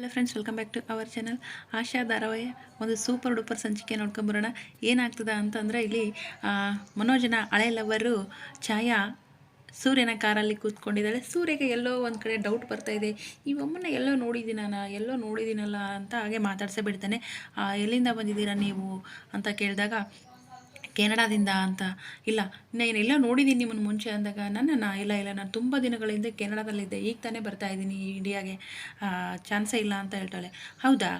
Hello friends welcome back to our channel Asha ಧಾರಾವಾಹಿ, ಒಂದು super duper ಸಂಚಿಕೆ ನೋಡ್ಕೊಂಬರೋಣ ಏನಾಗ್ತದ ಅಂತಂದರೆ ಇಲ್ಲಿ ಮನೋಜನ ಹಳೆ ಲವರು ಛಾಯಾ ಸೂರ್ಯನ ಕಾರಲ್ಲಿ ಕೂತ್ಕೊಂಡಿದ್ದಾಳೆ. ಸೂರ್ಯಗೆ ಎಲ್ಲೋ ಒಂದು ಕಡೆ ಡೌಟ್ ಬರ್ತಾ ಇದೆ. ಈ ಒಮ್ಮನ್ನ ಎಲ್ಲೋ ನೋಡಿದ್ದೀನ ಎಲ್ಲೋ ನೋಡಿದ್ದೀನಲ್ಲ ಅಂತ ಹಾಗೆ ಮಾತಾಡ್ಸೇ ಬಿಡ್ತಾನೆ. ಎಲ್ಲಿಂದ ಬಂದಿದ್ದೀರಾ ನೀವು? ಅಂತ ಕೇಳಿದಾಗ ಕೆನಡಾದಿಂದ ಅಂತ. ಇಲ್ಲ ನಾನೆಲ್ಲ ನೋಡಿದ್ದೀನಿ ನಿಮ್ಮನ್ನು ಮುಂಚೆ ಅಂದಾಗ. ನನ್ನನ್ನು ಇಲ್ಲ ಇಲ್ಲ, ನಾನು ತುಂಬ ದಿನಗಳಿಂದ ಕೆನಡಾದಲ್ಲಿದ್ದೆ. ಈಗ ತಾನೇ ಬರ್ತಾ ಇದ್ದೀನಿ ಇಂಡಿಯಾಗೆ ಚಾನ್ಸೇ ಇಲ್ಲ ಅಂತ ಹೇಳ್ತಾಳೆ. ಹೌದಾ?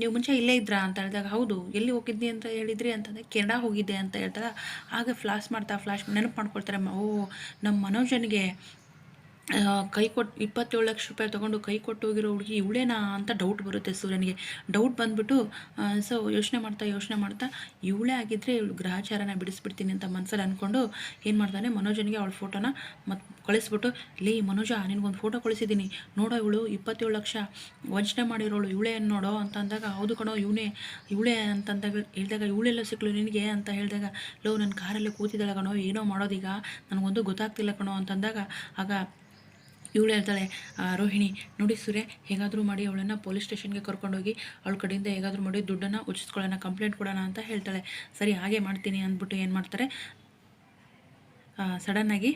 ನೀವು ಮುಂಚೆ ಇಲ್ಲೇ ಇದ್ರಾ ಅಂತ ಹೇಳಿದಾಗ, ಹೌದು, ಎಲ್ಲಿ ಹೋಗಿದ್ದಿ ಅಂತ ಹೇಳಿದ್ರಿ ಅಂತಂದರೆ, ಕೆನಡಾ ಹೋಗಿದ್ದೆ ಅಂತ ಹೇಳ್ತಾಳೆ. ಆಗ ಫ್ಲಾಶ್ ಮಾಡ್ತಾ ಫ್ಲಾಶ್ ನೆನಪು ಮಾಡ್ಕೊಳ್ತಾರೆ ಓ ನಮ್ಮ ಮನೋಜನಿಗೆ ಕೈ ಕೊಟ್ಟು ಇಪ್ಪತ್ತೇಳು ಲಕ್ಷ ರೂಪಾಯಿ ತೊಗೊಂಡು ಕೈ ಕೊಟ್ಟು ಹೋಗಿರೋ ಹುಡುಗಿ ಇವಳೇನಾ ಅಂತ ಡೌಟ್ ಬರುತ್ತೆ ಸೂರ್ಯನಿಗೆ. ಡೌಟ್ ಬಂದ್ಬಿಟ್ಟು ಸೊ ಯೋಚನೆ ಮಾಡ್ತಾ ಯೋಚನೆ ಮಾಡ್ತಾ, ಇವಳೇ ಆಗಿದ್ದರೆ ಇವಳು ಗ್ರಹಚಾರನ ಬಿಡಿಸ್ಬಿಡ್ತೀನಿ ಅಂತ ಮನಸ್ಸಲ್ಲಿ ಅಂದ್ಕೊಂಡು ಏನು ಮಾಡ್ತಾನೆ, ಮನೋಜನಿಗೆ ಅವಳ ಫೋಟೋನ ಮತ್ತು ಕಳಿಸ್ಬಿಟ್ಟು, ಲೇ ಮನೋಜ, ನಿನಗೊಂದು ಫೋಟೋ ಕಳಿಸಿದ್ದೀನಿ ನೋಡೋ ಇವಳು ಇಪ್ಪತ್ತೇಳು ಲಕ್ಷ ವಂಚನೆ ಮಾಡಿರೋಳು ಇವಳೇ ನೋಡೋ ಅಂತ ಅಂದಾಗ, ಹೌದು ಕಣೋ, ಇವನೇ, ಇವಳೇ ಅಂತಂದಾಗ ಹೇಳಿದಾಗ, ಇವಳೆಲ್ಲ ಸಿಕ್ಕಳು ನಿನಗೆ ಅಂತ ಹೇಳಿದಾಗ, ಲೋ ನನ್ನ ಕಾರಲ್ಲೇ ಕೂತಿದ್ದಾಳೆ ಕಣೋ, ಏನೋ ಮಾಡೋದೀಗ, ನನಗೊಂದು ಗೊತ್ತಾಗ್ತಿಲ್ಲ ಕಣೋ ಅಂತಂದಾಗ ಆಗ ಇವಳು ಹೇಳ್ತಾಳೆ ರೋಹಿಣಿ, ನೋಡಿ ಸೂರ್ಯ, ಹೇಗಾದರೂ ಮಾಡಿ ಅವಳನ್ನು ಪೊಲೀಸ್ ಸ್ಟೇಷನ್ಗೆ ಕರ್ಕೊಂಡೋಗಿ ಅವಳ ಕಡೆಯಿಂದ ಹೇಗಾದರೂ ಮಾಡಿ ದುಡ್ಡನ್ನು ಉಚಿಸ್ಕೊಳ್ಳೋಣ, ಕಂಪ್ಲೇಂಟ್ ಕೊಡೋಣ ಅಂತ ಹೇಳ್ತಾಳೆ. ಸರಿ, ಹಾಗೆ ಮಾಡ್ತೀನಿ ಅಂದ್ಬಿಟ್ಟು ಏನು ಮಾಡ್ತಾರೆ? ಸಡನ್ನಾಗಿ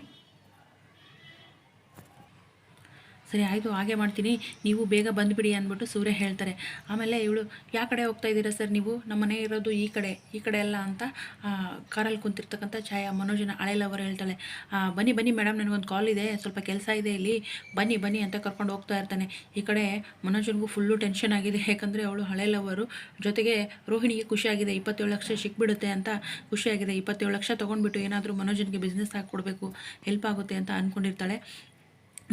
ಸರಿ, ಆಯಿತು, ಹಾಗೆ ಮಾಡ್ತೀನಿ. ನೀವು ಬೇಗ ಬಂದುಬಿಡಿ ಅಂದ್ಬಿಟ್ಟು ಸೂರ್ಯ ಹೇಳ್ತಾರೆ. ಆಮೇಲೆ ಇವಳು ಯಾವ ಕಡೆ ಹೋಗ್ತಾ ಇದ್ದೀರಾ ಸರ್ ನೀವು? ನಮ್ಮ ಮನೆ ಇರೋದು ಈ ಕಡೆ ಈ ಕಡೆ ಎಲ್ಲ ಅಂತ ಕಾರಲ್ಲಿ ಕುಂತಿರ್ತಕ್ಕಂಥ ಛಾಯಾ ಮನೋಜನ ಹಳೆ ಲವರ್ ಹೇಳ್ತಾಳೆ. ಬನ್ನಿ ಬನ್ನಿ ಮೇಡಮ್, ನನಗೊಂದು ಕಾಲ್ ಇದೆ, ಸ್ವಲ್ಪ ಕೆಲಸ ಇದೆ ಇಲ್ಲಿ. ಬನ್ನಿ ಬನ್ನಿ ಅಂತ ಕರ್ಕೊಂಡು ಹೋಗ್ತಾ ಇರ್ತಾನೆ. ಈ ಕಡೆ ಮನೋಜನಿಗೂ ಫುಲ್ಲು ಟೆನ್ಷನ್ ಆಗಿದೆ. ಯಾಕಂದರೆ ಅವಳು ಹಳೆ ಲವರು ಜೊತೆಗೆ ರೋಹಿಣಿಗೆ ಖುಷಿಯಾಗಿದೆ ಇಪ್ಪತ್ತೇಳು ಲಕ್ಷ ಸಿಕ್ಬಿಡುತ್ತೆ ಅಂತ ಖುಷಿಯಾಗಿದೆ ಇಪ್ಪತ್ತೇಳು ಲಕ್ಷ ತೊಗೊಂಡ್ಬಿಟ್ಟು ಏನಾದರೂ ಮನೋಜನಿಗೆ ಬಿಸ್ನೆಸ್ ಹಾಕ್ಕೊಡ್ಬೇಕು ಹೆಲ್ಪ್ ಆಗುತ್ತೆ ಅಂತ ಅಂದ್ಕೊಂಡಿರ್ತಾಳೆ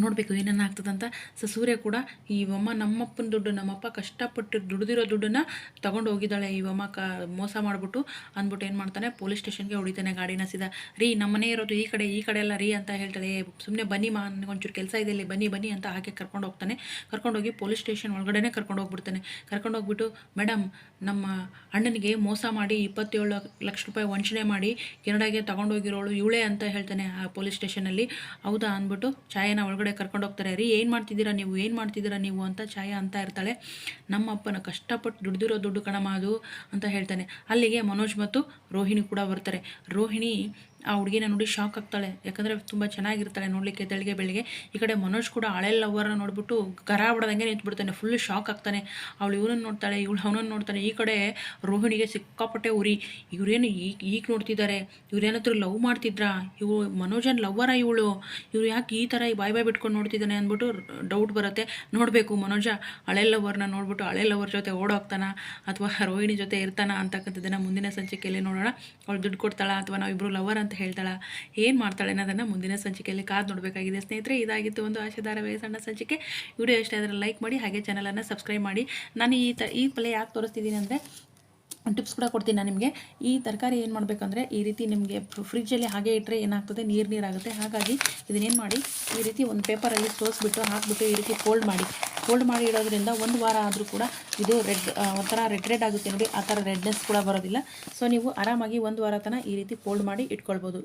ನೋಡಬೇಕು ಏನೇನು ಆಗ್ತದಂತ ಸೊ ಸೂರ್ಯ ಕೂಡ ಈ ಅಮ್ಮ ನಮ್ಮಪ್ಪನ ದುಡ್ಡು, ನಮ್ಮಪ್ಪ ಕಷ್ಟಪಟ್ಟು ದುಡ್ದಿರೋ ದುಡ್ಡನ್ನು ತೊಗೊಂಡು ಹೋಗಿದ್ದಾಳೆ ಈ ಅಮ್ಮ ಕ ಮೋಸ ಮಾಡಿಬಿಟ್ಟು ಅಂದ್ಬಿಟ್ಟು ಏನು ಮಾಡ್ತಾನೆ? ಪೊಲೀಸ್ ಸ್ಟೇಷನ್ಗೆ ಹೊಡಿತಾನೆ ಗಾಡಿನ ಸೀದಾ. ರೀ ನಮ್ಮನೆ ಇರೋದು ಈ ಕಡೆ ಈ ಕಡೆ ಎಲ್ಲ ರೀ ಅಂತ ಹೇಳ್ತಾಳೆ. ಸುಮ್ಮನೆ ಬನ್ನಿ ಮಾ ಒಂಚೂರು ಕೆಲಸ ಇದೆ ಇಲ್ಲಿ, ಬನ್ನಿ ಬನ್ನಿ ಅಂತ ಹಾಗೆ ಕರ್ಕೊಂಡು ಹೋಗ್ತಾನೆ. ಕರ್ಕೊಂಡೋಗಿ ಪೊಲೀಸ್ ಸ್ಟೇಷನ್ ಒಳಗಡೆನೇ ಕರ್ಕೊಂಡು ಹೋಗ್ಬಿಡ್ತಾನೆ. ಕರ್ಕೊಂಡು ಹೋಗ್ಬಿಟ್ಟು ಮೇಡಮ್ ನಮ್ಮ ಅಣ್ಣನಿಗೆ ಮೋಸ ಮಾಡಿ ಇಪ್ಪತ್ತೇಳು ಲಕ್ಷ ರೂಪಾಯಿ ವಂಚನೆ ಮಾಡಿ ಕೆನಡಾಗೆ ತೊಗೊಂಡೋಗಿರೋಳು ಇವಳೆ ಅಂತ ಹೇಳ್ತಾನೆ ಆ ಪೊಲೀಸ್ ಸ್ಟೇಷನಲ್ಲಿ ಹೌದಾ? ಅಂದ್ಬಿಟ್ಟು ಚಾಯನ ಒಳಗಡೆ ಕರ್ಕೊಂಡು ಹೋಗ್ತಾರೆ ರೀ ಏನು ಮಾಡ್ತಿದ್ದೀರಾ ನೀವು? ಏನು ಮಾಡ್ತಿದ್ದೀರಾ ನೀವು? ಅಂತ ಛಾಯಾ ಅಂತ ಇರ್ತಾಳೆ. ನಮ್ಮ ಅಪ್ಪನ ಕಷ್ಟಪಟ್ಟು ದುಡ್ದಿರೋ ದುಡ್ಡು ಕಣಮ ಅದು, ಅಂತ ಹೇಳ್ತಾನೆ. ಅಲ್ಲಿಗೆ ಮನೋಜ್ ಮತ್ತು ರೋಹಿಣಿ ಕೂಡ ಬರ್ತಾರೆ. ರೋಹಿಣಿ ಆ ಹುಡುಗಿನ ನೋಡಿ ಶಾಕ್ ಆಗ್ತಾಳೆ. ಯಾಕಂದರೆ ತುಂಬ ಚೆನ್ನಾಗಿರ್ತಾಳೆ ನೋಡಲಿಕ್ಕೆ ತೆಳಿಗೆ ಬೆಳಿಗ್ಗೆ ಈ ಕಡೆ ಮನೋಜ್ ಕೂಡ ಹಳೆ ಲವರ್ನ ನೋಡಿಬಿಟ್ಟು ಗರ ಹೊಡೆದಂಗೆ ನಿಂತ್ಬಿಡ್ತಾನೆ. ಫುಲ್ ಶಾಕ್ ಆಗ್ತಾನೆ. ಅವಳು ಇವನನ್ನು ನೋಡ್ತಾಳೆ, ಇವಳು ಅವನನ್ನು ನೋಡ್ತಾನೆ. ಈ ಕಡೆ ರೋಹಿಣಿಗೆ ಸಿಕ್ಕಾಪಟ್ಟೆ ಉರಿ. ಇವರೇನು ಈಗ ಈಗ ನೋಡ್ತಿದ್ದಾರೆ. ಇವ್ರೇನಾದ್ರೂ ಲವ್ ಮಾಡ್ತಿದ್ರಾ? ಇವು ಮನೋಜನ್ ಲವ್ವರ ಇವಳು? ಇವ್ರು ಯಾಕೆ ಈ ಥರ ಬಾಯ್ ಬಾಯ್ ಬಿಟ್ಕೊಂಡು ನೋಡ್ತಿದ್ದಾನೆ ಅಂದ್ಬಿಟ್ಟು ಡೌಟ್ ಬರುತ್ತೆ. ನೋಡಬೇಕು ಮನೋಜ ಹಳೆ ಲವರ್ನ ನೋಡ್ಬಿಟ್ಟು ಹಳೆ ಲವರ್ ಜೊತೆ ಓಡೋಗ್ತಾನ? ಅಥವಾ ರೋಹಿಣಿ ಜೊತೆ ಇರ್ತಾನ ಅಂತಕ್ಕಂಥದ್ದನ್ನು ಮುಂದಿನ ಸಂಚಿಕೆಯಲ್ಲಿ ನೋಡೋಣ. ಅವಳು ದುಡ್ಡು ಕೊಡ್ತಾಳ? ಅಥವಾ ನಾವಿಬ್ಬರು ಲವರ್ ಅಂತ ಹೇಳ್ತಾಳ, ಏನು ಮಾಡ್ತಾಳೆ ಅನ್ನೋದನ್ನು ಮುಂದಿನ ಸಂಚಿಕೆಯಲ್ಲಿ ಕಾದು ನೋಡಬೇಕಾಗಿದೆ. ಸ್ನೇಹಿತರೆ, ಇದಾಗಿತ್ತು ಒಂದು ಆಶಾಧಾರವೇ ಸಣ್ಣ ಸಂಚಿಕೆ. ವಿಡಿಯೋ ಇಷ್ಟ ಆದರೆ ಲೈಕ್ ಮಾಡಿ, ಹಾಗೆ ಚಾನಲನ್ನು ಸಬ್ಸ್ಕ್ರೈಬ್ ಮಾಡಿ. ನಾನು ಈ ತ, ಈ ಪಲ್ಯ ಯಾಕೆ ತೋರಿಸ್ತಿದ್ದೀನಿ ಅಂದರೆ ಟಿಪ್ಸ್ ಕೂಡ ಕೊಡ್ತೀನಿ ನಾನು ನಿಮಗೆ. ಈ ತರಕಾರಿ ಏನು ಮಾಡಬೇಕಂದ್ರೆ, ಈ ರೀತಿ ನಿಮಗೆ ಫ್ರಿಜ್ಜಲ್ಲಿ ಹಾಗೆ ಇಟ್ಟರೆ ಏನಾಗ್ತದೆ? ನೀರು ನೀರಾಗುತ್ತೆ. ಹಾಗಾಗಿ ಇದನ್ನೇನು ಮಾಡಿ, ಈ ರೀತಿ ಒಂದು ಪೇಪರಲ್ಲಿ ಸೋಸ್ಬಿಟ್ಟು ಹಾಕ್ಬಿಟ್ಟು ಈ ರೀತಿ ಫೋಲ್ಡ್ ಮಾಡಿ. ಫೋಲ್ಡ್ ಮಾಡಿ ಇಡೋದ್ರಿಂದ ಒಂದು ವಾರ ಆದರೂ ಕೂಡ ಇದು ರೆಡ್ ಒಂಥರ ರೆಡ್ ರೆಡ್ ಆಗುತ್ತೆ ನೋಡಿ, ಆ ಥರ ರೆಡ್ನೆಸ್ ಕೂಡ ಬರೋದಿಲ್ಲ. ಸೊ ನೀವು ಆರಾಮಾಗಿ ಒಂದು ವಾರ ತನಕ ಈ ರೀತಿ ಫೋಲ್ಡ್ ಮಾಡಿ ಇಟ್ಕೊಳ್ಬೋದು.